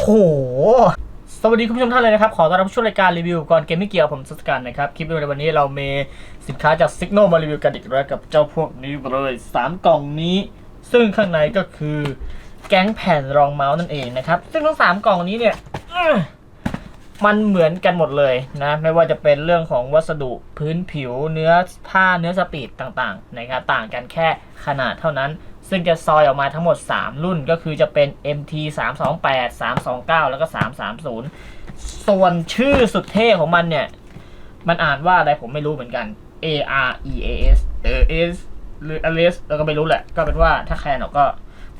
โห สวัสดีคุณผู้ชมท่านเลยนะครับ ขอต้อนรับเข้าสู่รายการรีวิวก่อนเกมไม่เกี่ยวผมสุสกันนะครับ คลิปในวันนี้เรามีสินค้าจาก Signal มารีวิวกันอีกแล้วกับเจ้าพวกนี้เลย3กล่องนี้ ซึ่งข้างในก็คือแก๊งแผ่นรองเมาส์นั่นเองนะครับ ซึ่งทั้ง3กล่องนี้เนี่ยมันเหมือนกันหมดเลยนะ ไม่ว่าจะเป็นเรื่องของวัสดุพื้นผิวเนื้อผ้าเนื้อสปีดต่างๆนะครับต่างกันแค่ขนาดเท่านั้น ซึ่งจะซอยออกมาทั้งหมด 3 รุ่นก็คือจะเป็น MT 328 329 แล้วก็ 330 ส่วนชื่อสุดเท่ของมันเนี่ย มันอ่านว่าอะไรผมไม่รู้เหมือนกัน A R E A S เออ S หรือ a l i s เราก็ไม่รู้แหละ ก็เป็นว่าถ้าแคร์เราก็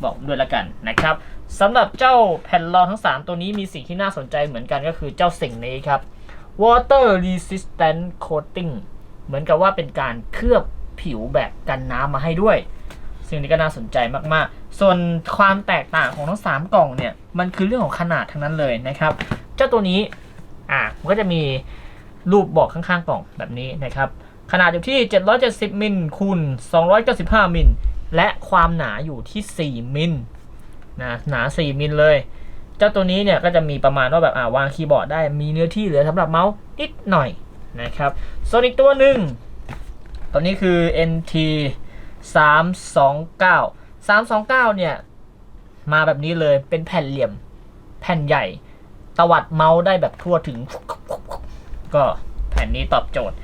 บอกด้วยละกันนะครับสำหรับเจ้าแผ่นรองทั้ง 3 ตัวนี้มีสิ่งที่น่าสนใจเหมือนกันก็คือเจ้าสิ่งนี้ครับ water resistant coating เหมือนกับว่าเป็นการเคลือบผิวแบบกันน้ำมาให้ด้วย สิ่งนี้ก็น่าสนใจมากๆ ส่วนความแตกต่างของทั้ง 3 กล่องเนี่ย มันคือเรื่องของขนาดทั้งนั้นเลยนะครับ เจ้าตัวนี้ อะมันก็จะมีรูปบอกข้างๆกล่องแบบนี้นะครับ ขนาดอยู่ที่ 770มิลคูณ295มิลและความหนาอยู่ที่ 4มิลนะหนา 4มิลเลยเจ้าตัวนี้เนี่ยก็จะมีประมาณว่าแบบอ่าวางคีย์บอร์ดได้มีเนื้อที่เหลือสำหรับเมาส์นิดหน่อยนะครับส่วนอีกตัวหนึ่งตัวนี้คือ NT 329 329เนี่ย มาแบบนี้เลยเป็นแผ่นเหลี่ยม แผ่นใหญ่ ตวัดเมาส์ได้แบบทั่วถึง ก็แผ่นนี้ตอบโจทย์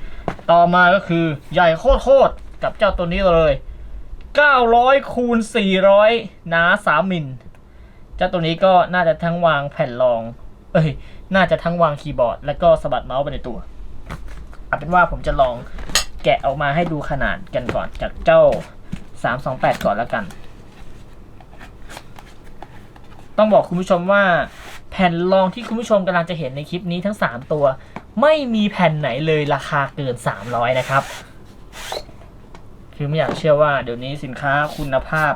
ต่อมาก็คือใหญ่โคตรๆกับเจ้าตัวนี้เลย900คูณ400หนา3มิลเจ้าตัวนี้ก็น่าจะทั้งวางแผ่นรอง เอ้ย น่าจะทั้งวางคีย์บอร์ด แล้วก็สะบัดเมาส์ไปในตัวเอาเป็นว่าผมจะลอง แกะออกมาให้ดูขนาดกันก่อนจากเจ้า 328 ก่อนแล้วกัน ต้องบอกคุณผู้ชมว่า แผ่นรองที่คุณผู้ชมกำลังจะเห็นในคลิปนี้ทั้ง 3 ตัว ไม่มีแผ่นไหนเลยราคาเกิน 300 นะครับ คือไม่อยากเชื่อว่าเดี๋ยวนี้สินค้าคุณภาพ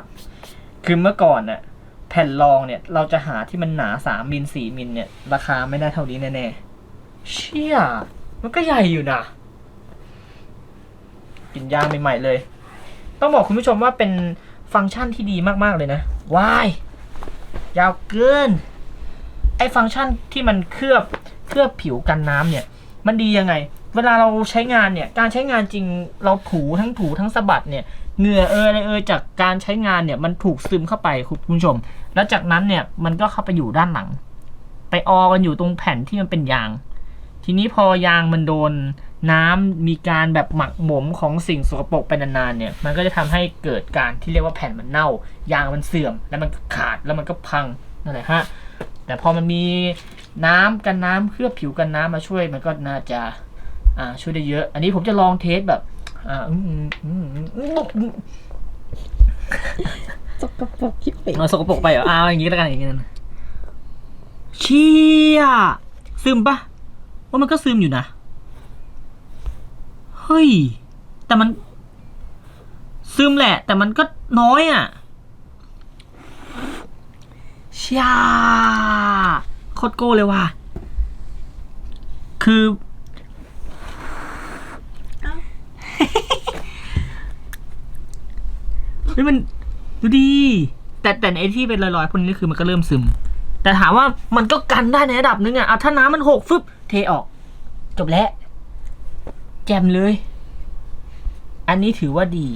คือเมื่อก่อนน่ะแผ่นรองเนี่ยเราจะหาที่มันหนา 3มิล4มิลเนี่ยราคาไม่ได้เท่านี้แน่ๆเชี่ยมันก็ใหญ่อยู่นะ กินย่างใหม่ๆเลย ต้องบอกคุณผู้ชมว่าเป็นฟังก์ชันที่ดีมากๆเลยนะว้ายยาวเกินไอ้ฟังก์ชันที่มันเคลือบเคลือบผิวกันน้ำเนี่ย มันดียังไง เวลาเราใช้งานเนี่ย การใช้งานจริงเราถูทั้งถูทั้งสะบัดเนี่ยเหงื่อเอยอะไรเอยจากการใช้งานเนี่ยมันถูกซึมเข้าไปคุณผู้ชม แล้วจากนั้นเนี่ยมันก็เข้าไปอยู่ด้านหลัง ไปออกันอยู่ตรงแผ่นที่มันเป็นยาง ทีนี้พอยางมันโดนน้ำมีการแบบหมักหมมของสิ่งสกปรกไปนานๆเนี่ย มันก็จะทำให้เกิดการที่เรียกว่าแผ่นมันเน่า ยางมันเสื่อม แล้วมันก็ขาดแล้วมันก็พังนั่นแหละฮะแต่พอมันมีน้ำกันน้ำเคลือบผิวกันน้ำมาช่วย มันก็น่าจะอ่าช่วยได้เยอะ อันนี้ผมจะลองเทสแบบอ่าอืมอืมอืมอืมอืมสกปรกคิดเป็ดเอาสกปรกไปเหรออ้าวอย่างนี้แล้วกันอย่างนี้นะเชี่ยซึมปะ ว่ามันก็ซึมอยู่นะ เฮ้ย แต่มัน ซึมแหละ แต่มันก็น้อยอะเชี่ยโคตรโก้เลยว่ะ คือเฮ้ยมันดูดี แต่แต่ไอ้ที่เป็นลอยๆพวกนี้คือมันก็เริ่มซึม แต่ถามว่ามันก็กันได้ในระดับหนึงอะอะถ้าน้ำมันหกฟึบ เทออก จบแล้ว แจมเลย อันนี้ถือว่าดี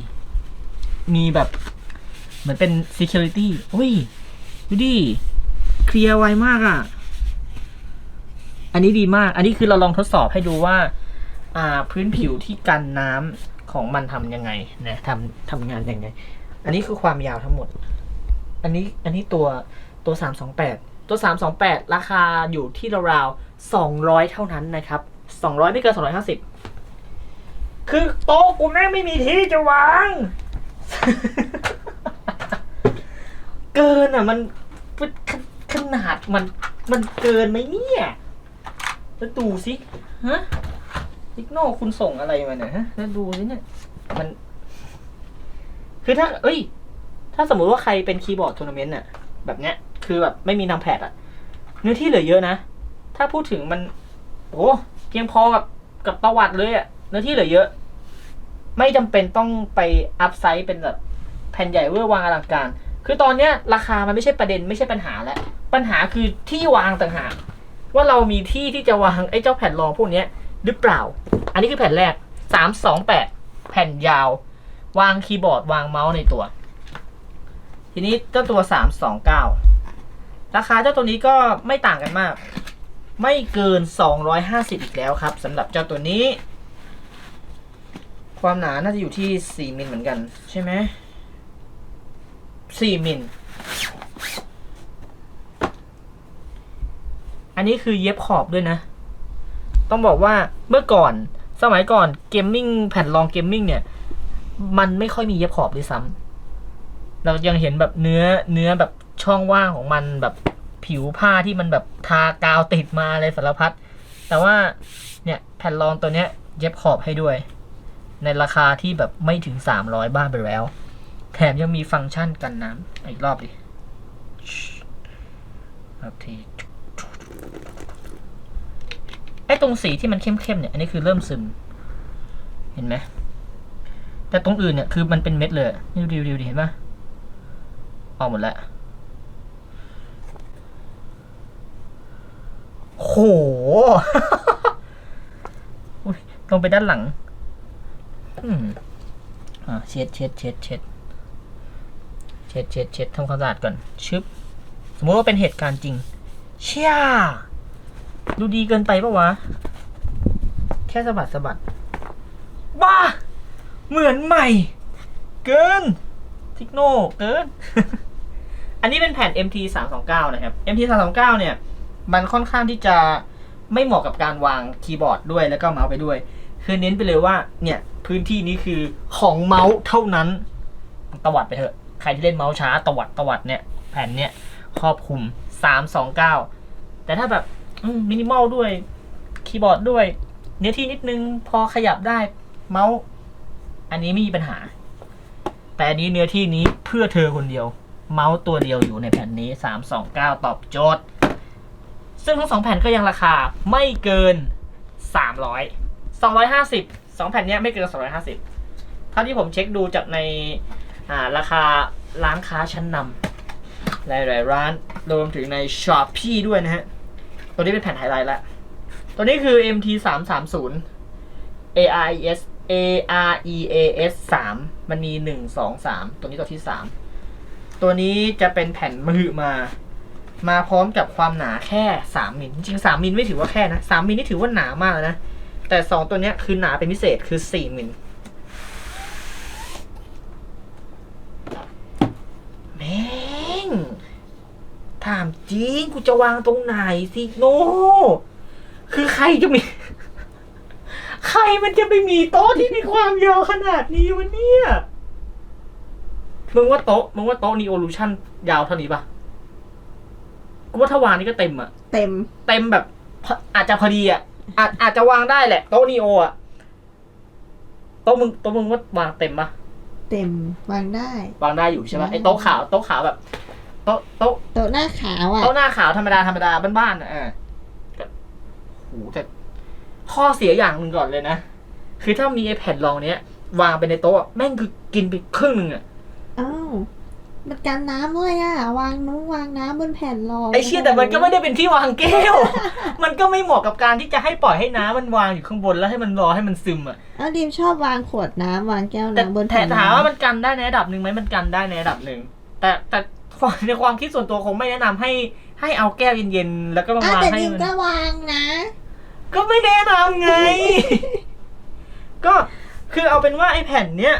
มีแบบเหมือนเป็น security อุ้ย ดูดิ เคลียร์ไวมากอะอันนี้ดีมาก อันนี้คือเราลองทดสอบให้ดูว่า อ่า พื้นผิวที่กันน้ำของมันทำยังไงนะทำทำงานยังไง อันนี้คือความยาวทั้งหมด อันนี้ อันนี้ตัวตัว328 ตัว 328 ราคาอยู่ที่ราวๆ200 เท่านั้นนะครับ 200 ไม่เกิน 250 คือโต๊ะกูแม่งไม่มีที่จะวาง เกินอะมันมันขขนาดมันมันเกินไหมเนี่ยแล้วดูสิฮะอิกโนคุณส่งอะไรมาเนี่ยฮะแล้วดูสิเนี่ย มัน คือถ้า เอ้ย ถ้าสมมุติว่าใครเป็นคีย์บอร์ดทัวร์นาเมนต์น่ะ แบบเนี้ย คือแบบไม่มีนำแพดอะเนื้อที่เหลือเยอะนะ ถ้าพูดถึงมันโอ้เพียงพอกับกับประวัติเลยอะเนื้อที่เหลือเยอะ ไม่จำเป็นต้องไปอัพไซส์เป็นแบบแผ่นใหญ่เวอร์วางอลังการ คือตอนเนี้ย ราคามันไม่ใช่ประเด็นไม่ใช่ปัญหาแล้วปปัญหาคือที่วางต่างหากว่าเรามีที่ที่จะวางไอ้เจ้าแผ่นรองพวกเนี้ยหรือเปล่า อันนี้คือแผ่นแรกสามสองแปดแผ่นยาว วางคีย์บอร์ดวางเมาส์ในตัว ทีนี้เจ้าตัวสามสองเก้า ราคาเจ้าตัวนี้ก็ไม่ต่างกันมาก ไม่เกิน 250 อีกแล้วครับสำหรับเจ้าตัวนี้ ความหนาน่าจะอยู่ที่ 4มิลเหมือนกัน ใช่ไหม4มิลอันนี้คือเย็บขอบด้วยนะ ต้องบอกว่าเมื่อก่อนสมัยก่อนเกมมิ่งแผ่นรองเกมมิ่งเนี่ย มันไม่ค่อยมีเย็บขอบด้วยซ้ำเรายังเห็นแบบเนื้อเนื้อแบบ ช่องว่างของมันแบบผิวผ้าที่มันแบบทากาวติดมาอะไรสารพัด แต่ว่าเนี่ยแผ่นรองตัวเนี้ยเย็บขอบให้ด้วย ในราคาที่แบบไม่ถึง 300บ้านไปแล้ว แถมยังมีฟังก์ชันกันน้ำอีกรอบดิโอเคไอ้ตรงสีที่มันเข้มๆเนี่ย อันนี้คือเริ่มซึม เห็นไหม แต่ตรงอื่นเนี่ย คือมันเป็นเม็ดเลย นี่ดูดิดูดิเห็นปะออกหมดแล้ว โหอุ๊ยลงไปด้านหลัง อืมอ่าเช็ดเช็ดเช็ดเช็ดเช็ดเช็ดเช็ดทำความสะอาดก่อนชึบสมมติว่าเป็นเหตุการณ์จริง เชี่ยดูดีเกินไปปะวะ แค่สะบัดสะบัด บ้า เหมือนใหม่ เกิน ทิกโนเกิน อันนี้เป็นแผ่น MT 3 2 9 นะครับ MT 3 2 9เนี่ย มันค่อนข้างที่จะไม่เหมาะกับการวางคีย์บอร์ดด้วยแล้วก็เมาส์ไปด้วย คือเน้นไปเลยว่าเนี่ยพื้นที่นี้คือของเมาส์เท่านั้นตวัดไปเถอะ ใครที่เล่นเมาส์ช้าตวัดตวัดเนี่ยแผ่นเนี่ยครอบคลุม 329 แต่ถ้าแบบมินิมอลด้วยคีย์บอร์ดด้วย เนื้อที่นิดนึงพอขยับได้เมาส์ อันนี้ไม่มีปัญหา แต่อันนี้เนื้อที่นี้เพื่อเธอคนเดียว เมาส์ตัวเดียวอยู่ในแผ่นนี้ 329 ตอบโจทย์ ซึ่งทั้งสองแผ่นก็ยังราคาไม่เกิน 300 250 2 แผ่นเนี้ยไม่เกิน 250 เท่าที่ผมเช็คดูจากในอ่าราคาร้านค้าชั้นนำหลายๆร้านรวมถึงใน s h o p e e ด้วยนะฮะ ตัวนี้เป็นแผ่นไฮไลท์ละ ตัวนี้คือ MT 3 3 0 ARES AREAS 3มันมี 1 2 3 ตัวนี้ตัวที่ 3 ตัวนี้จะเป็นแผ่นมหึมา มาพร้อมกับความหนาแค่3มิลจริงๆ3มิลไม่ถือว่าแค่นะ3มิลนี่ถือว่าหนามากแล้วนะแต่2ตัวเนี้ยคือหนาเป็นพิเศษคือ4มิลแม่งถามจริงกูจะวางตรงไหนสิโนคือใครจะมี ใครมันจะไปมีโต๊ะที่มีความยาวขนาดนี้วะเนี่ย มึงว่าโต๊ะ มึงว่าโต๊ะนีโอลูชั่นยาวเท่านี้ปะ กูว่าถ้าวางนี่ก็เต็มอะเต็ม เต็มแบบพออาจจะพอดีอะอาจอาจจะวางได้แหละโต๊ะนีโออะโต๊ะมึงโต๊ะมึงว่าวางเต็มปะเต็มวางได้ วางได้อยู่ใช่ปะได้ไอ้โต๊ะขาวโต๊ะขาวแบบโต๊ะโต๊ะโต๊ะหน้าขาวอะโต๊ะหน้าขาวธรรมดาธรรมดาบ้านๆอะเออแต่โหแต่ข้อเสียอย่างหนึ่งก่อนเลยนะ คือถ้ามีไอ้แผ่นรองเนี้ย วางไปในโต๊ะอะแม่งคือกินไปครึ่งหนึ่งอะอ้าว มันกันน้ำด้วยอะ วางน้ำวางน้ำบนแผ่นรองไอ้เชี่ยแต่มันก็ไม่ได้เป็นที่วางแก้ว มันก็ไม่เหมาะกับการที่จะให้ปล่อยให้น้ำมันวางอยู่ข้างบนแล้วให้มันรอให้มันซึมอะเอาดิมชอบวางขวดน้ำวางแก้วแต่น้ำบนแต่แผ่นถามว่าน้ำมันกันได้ในระดับหนึ่งไหมมันกันได้ในระดับหนึ่งแต่แต่ความในความคิดส่วนตัวคงไม่แนะนำให้ให้เอาแก้วเย็นๆแล้วก็มาอ้าววางแต่ให้ดิมมัน ก็วางนะ ก็ไม่แนะนำไง ก็คือเอาเป็นว่าไอ้แผ่นเนี้ย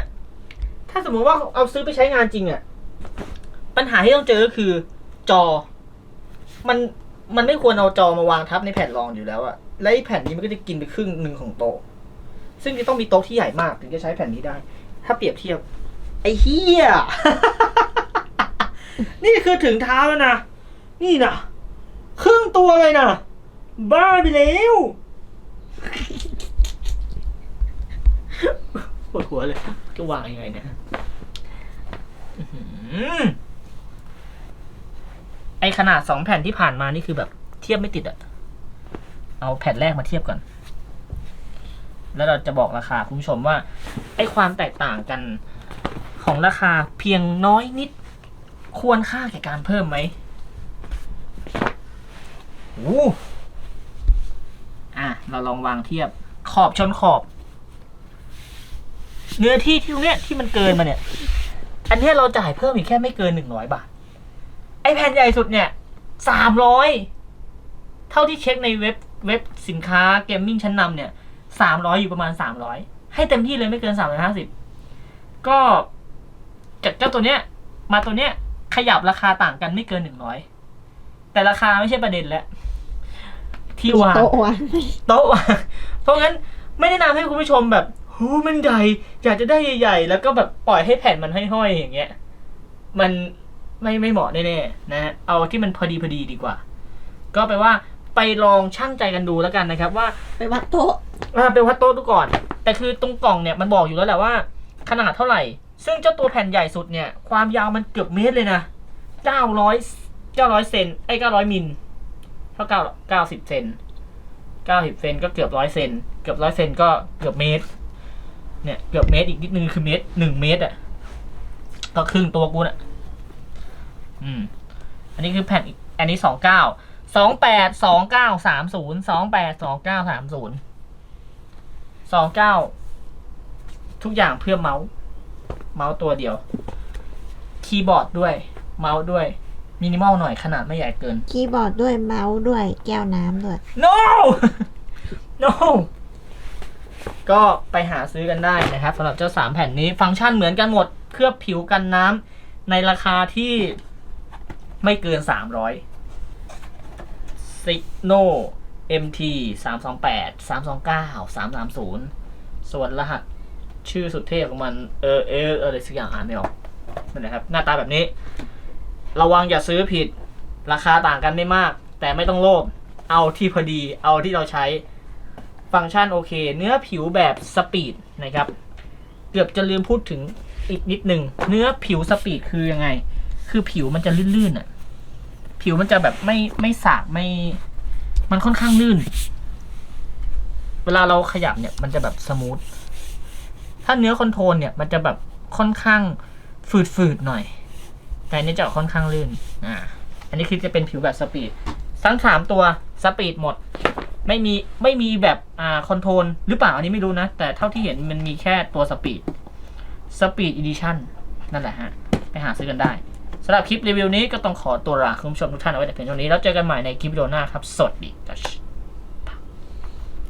ถ้าสมมติว่าเอาซื้อไปใช้งานจริงอะ ปัญหาที่ต้องเจอก็คือ จอ มันมันไม่ควรเอาจอมาวางทับในแผ่นรองอยู่แล้วอะและไอ้แผ่นนี้มันก็จะกินไปครึ่งหนึ่งของโต๊ะ ซึ่งจะต้องมีโต๊ะที่ใหญ่มากถึงจะใช้แผ่นนี้ได้ ถ้าเปรียบเทียบ ไอ้เฮีย นี่คือถึงเท้าแล้วนะ นี่นะครึ่งตัวเลยนะ บ้าไปแล้ว ปวดหัวเลย จะวางยังไงเนี่ย ไอขนาดสองแผ่นที่ผ่านมานี่คือแบบ เทียบไม่ติดอะเอาแผ่นแรกมาเทียบก่อน แล้วเราจะบอกราคาคุณผู้ชมว่า ไอความแตกต่างกันของราคาเพียงน้อยนิด ควรค่าแก่การเพิ่มไหมโอ้อะ เราลองวางเทียบขอบชนขอบ เนื้อที่ที่ตรงเนี้ยที่มันเกินมาเนี่ย อันเนี้ยเราจ่ายเพิ่มอีกแค่ไม่เกินหนึ่งร้อยบาท ไอแผ่นใหญ่สุดเนี่ยสามร้อยเท่าที่เช็คในเว็บเว็บสินค้าเกมมิ่งชั้นนำเนี่ยสามร้อยอยู่ประมาณสามร้อยให้เต็มที่เลยไม่เกินสามร้อยห้าสิบก็จากเจ้าตัวเนี้ย มาตัวเนี้ยขยับราคาต่างกันไม่เกินหนึ่งร้อยแต่ราคาไม่ใช่ประเด็นแล้วที่วางโต๊ะวางไหมโต๊ะวางเพราะงั้นไม่แนะนำให้คุณผู้ชมแบบ หูมันใหญ่อยากจะได้ใหญ่ๆ แล้วก็แบบปล่อยให้แผ่นมันห้อยๆอย่างเงี้ย มันไม่ไม่เหมาะแน่ๆนะฮะเอาที่มันพอดีพอดีดีกว่า ก็แปลว่าไปลองช่างใจกันดูแล้วกันนะครับ ว่าไปวัดโต๊ะอ่าเป็นวัดโต๊ะดูก่อน แต่คือตรงกล่องเนี่ยมันบอกอยู่แล้วแหละว่า ขนาดเท่าไหร่ ซึ่งเจ้าตัวแผ่นใหญ่สุดเนี่ย ความยาวมันเกือบเมตรเลยนะเก้าร้อยเก้าร้อยเซนไอ้เก้าร้อยมิลเท่าเก้าเก้าสิบเซนเก้าสิบเซนก็เกือบร้อยเซนเกือบร้อยเซนก็เกือบเมตร เนี่ยเกือบเมตรอีกนิดนึงคือเมตรหนึ่งเมตรอะก็ครึ่งตัวกูน่ะอืม อันนี้คือแผ่นอีกอันนี้สองเก้าสองแปดสองเก้าสามศูนย์สองแปดสองเก้าสามศูนย์สองเก้าทุกอย่างเพื่อเมาส์ เมาส์ตัวเดียว คีย์บอร์ดด้วย เมาส์ด้วย มินิมอลหน่อยขนาดไม่ใหญ่เกิน คีย์บอร์ดด้วยเมาส์ด้วยแก้วน้ำด้วย no no ก็ไปหาซื้อกันได้นะครับสำหรับเจ้าสามแผ่นนี้ฟังก์ชันเหมือนกันหมด เคลือบผิวกันน้ำในราคาที่ไม่เกิน 300 Signo MT 328 329 330 ส่วนรหัสชื่อสุดเทพของมันเออเอออะไรสักอย่างอ่านไม่ออกนั่นแหละครับ หน้าตาแบบนี้ ระวังอย่าซื้อผิด ราคาต่างกันไม่มาก แต่ไม่ต้องโลภเอาที่พอดีเอาที่เราใช้ ฟังก์ชันโอเค เนื้อผิวแบบสปีดนะครับ เกือบจะลืมพูดถึงอีกนิดหนึ่งเนื้อผิวสปีดคือยังไง คือผิวมันจะลื่นๆอะ ผิวมันจะแบบไม่ไม่สากไม่ มันค่อนข้างลื่น เวลาเราขยับเนี่ย มันจะแบบสมูท ถ้าเนื้อคอนโทรลเนี่ย มันจะแบบค่อนข้างฝืดๆหน่อย แต่อันนี้จะค่อนข้างลื่น อ่า อันนี้คือจะเป็นผิวแบบสปีดทั้งสามตัวสปีดหมด ไม่มีไม่มีแบบอ่าคอนโทรลหรือเปล่าอันนี้ไม่รู้นะ แต่เท่าที่เห็นมันมีแค่ตัวสปีดสปีดอีดิชั่นนั่นแหละฮะ ไปหาซื้อกันได้สำหรับคลิปรีวิวนี้ก็ต้องขอตัวลาคุณผู้ชมทุกท่านเอาไว้แต่เพียงเท่านี้แล้วเจอกันใหม่ในคลิปวิดีโอหน้าครับ สวัสดีครับ